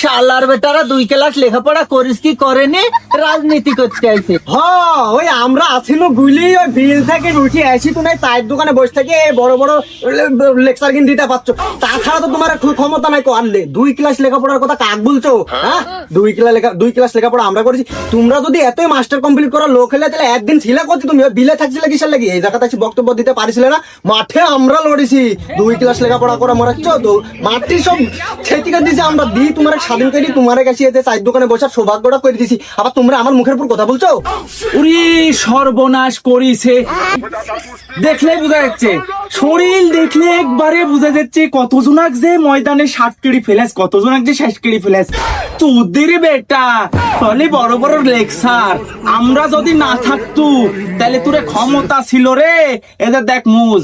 শালার বেটারা দুই ক্লাস লেখাপড়া করিস কি করেনি? রাজনীতি করতে আইছে। হ, ওই আমরা আসিনো গুলি ওই বিল থেকে উঠে আসি তুমি চায়ের দোকানে বসে থেকে বড় বড় লেকচার কিন দিতে পারছ তাছাড়া তো তোমার ক্ষমতা নাই করলে দুই ক্লাস লেখাপড়ার কথা কাক বলছো? হ্যাঁ? দুই ক্লাস লেখা দুই ক্লাস লেখাপড়া আমরা করেছি। তোমরা যদি এতই মাস্টার কমপ্লিট করা, লোক হলে তাহলে একদিন ছিলা করতে তুমি বিলে থাকছিলে কিসের লাগি? এই জায়গাতে এসে বক্তব্য দিতে পারিছিলে না? মাঠে আমরা লড়েছি। দুই ক্লাস লেখাপড়া করা মরাচ্ছ, তো মাটি সব ছেটিকে দিয়েছি আমরা দি তোমার স্বাধীন করি তোমার কাছে চায়ের দোকানে বসার সৌভাগ্যটা করে দিছি। আবার তোমরা আমার মুখের উপর কথা বলছো? উরি সর্বনাশ করিছে। দেখলে বোঝা যাচ্ছে। শরীর দেখলে একবারে বোঝা যাচ্ছে কতজনাক যে ময়দানে ষাট কেড়ি ফেলেস কতজনাক যে ষাট কেড়ি ফেলেস বেটা তাহলে বড় বড় লেকচার। আমরা যদি না থাকতু তাহলে তোরে ক্ষমতা ছিল রে। এদের দেখ মুজ।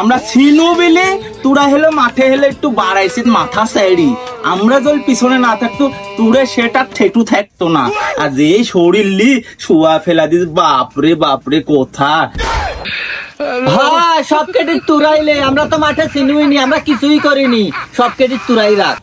আমরা ছিল বেলে তোরা হেলো মাঠে হেলে একটু বাড়াইছিস মাথা স্যারি আমরা যদি পিছনে না থাকতো, তুরে সেটা ঠেটু থাকতো না। আর যে শরীর লি, শুয়া ফেলা দিস, বাপরে বাপরে কোথা হ্যাঁ সব তুরাইলে। আমরা তো মাঠে চিনুইনি আমরা কিছুই করিনি। সব তুরাই রাখ।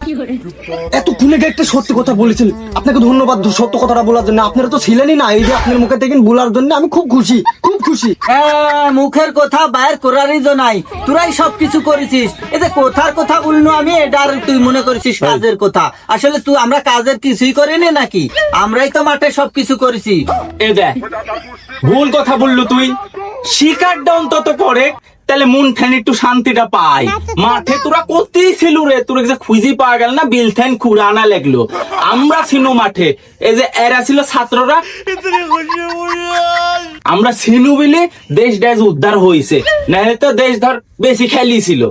একটা সত্যি কথা বলেছেন। আপনাকে ধন্যবাদ সত্য কথাটা বলার জন্য। আপনারা তো ছিলেনই না। এই যে আপনার মুখে থেকে বলার জন্য আমি খুব খুশি খুব খুশি। হ্যাঁ, মুখের কথা বাইর করারই তো নাই। তোরাই সবকিছু করেছিস। এতে কথার কথা বলল আমি এটা আর তুই মনে করেছিস কাজের কথা। আসলে তুই আমরা কাজের কিছুই করিনি নাকি? আমরাই তো মাঠে সবকিছু করেছি। এ দেখ ভুল কথা বলল তুই। শিকারটা অন্তত করে তাহলে মন ঠ্যান একটু শান্তিটা পাই মাঠে তোরা করতেই ছিল রে? তোর যে খুঁজি পাওয়া গেল না বিল ঠ্যান খুঁড়ানা লাগল। আমরা ছিল মাঠে। এই যে এরা ছিল ছাত্ররা। আমরা ছিনু বলে দেশ দেশ উদ্ধার হয়েছে নাহলে তো দেশ ধর বেশি খেলি ছিল।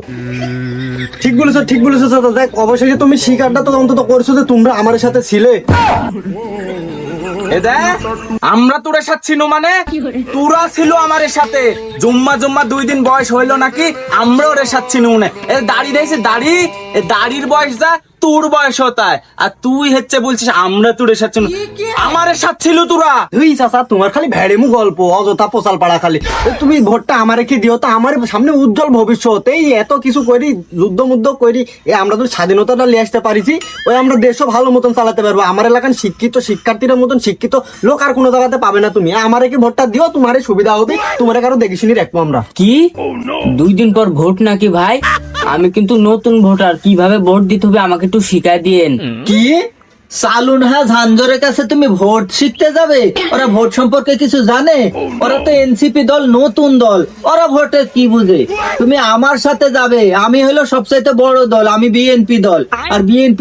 ঠিক বলেছ ঠিক বলেছ দাদা দেখ অবশেষে তুমি শিকারটা তো অন্তত করছ যে তোমরা আমার সাথে ছিলে। এ আমরা তোর সাথে মানে? তোরা ছিল আমার সাথে। জুম্মা জুম্মা দুই দিন বয়স হইল নাকি আমরাও ওর সাথে মানে। এ দাড়ি দিয়েছে দাড়ি এ দাড়ির বয়স যা তোর বয়স হতায়। আর তুই হচ্ছে বলছিস আমরা তোর সাথে আমার সাথে ছিল তোরা। তুই চাচা তোমার খালি ভেড়েমু গল্প অযথা পোষাল পাড়া খালি। তুমি ভোটটা আমার রেখে দিও? তো আমার সামনে উজ্জ্বল ভবিষ্যৎ। এই এত কিছু করি যুদ্ধ মুদ্ধ করি এ আমরা তো স্বাধীনতাটা নিয়ে আসতে পারিছি। ওই আমরা দেশও ভালো মতন চালাতে পারব। আমার এলাকার শিক্ষিত শিক্ষার্থীদের মতন শিক্ষিত লোক আর কোনো জায়গাতে পাবে না তুমি। আমারে কি ভোটটা দিও? তোমার সুবিধা হবে। তোমার কারও দেখে শুনি রাখব আমরা। কি? দুই দিন পর ভোট নাকি ভাই? আমি কিন্তু নতুন ভোটার কীভাবে ভোট দিতে হবে আমাকে একটু শিখাই দিয়েন। কি? সালুনহা ঝাঞ্জরের কাছে তুমি ভোট শিখতে যাবে? ওরা ভোট সম্পর্কে কিছু জানে? ওরা তো এনসিপি দল নতুন দল। ওরা ভোটে কি বুঝে? তুমি আমার সাথে যাবে। আমি হলো সবচাইতে বড় দল আমি বিএনপি দল। আর বিএনপি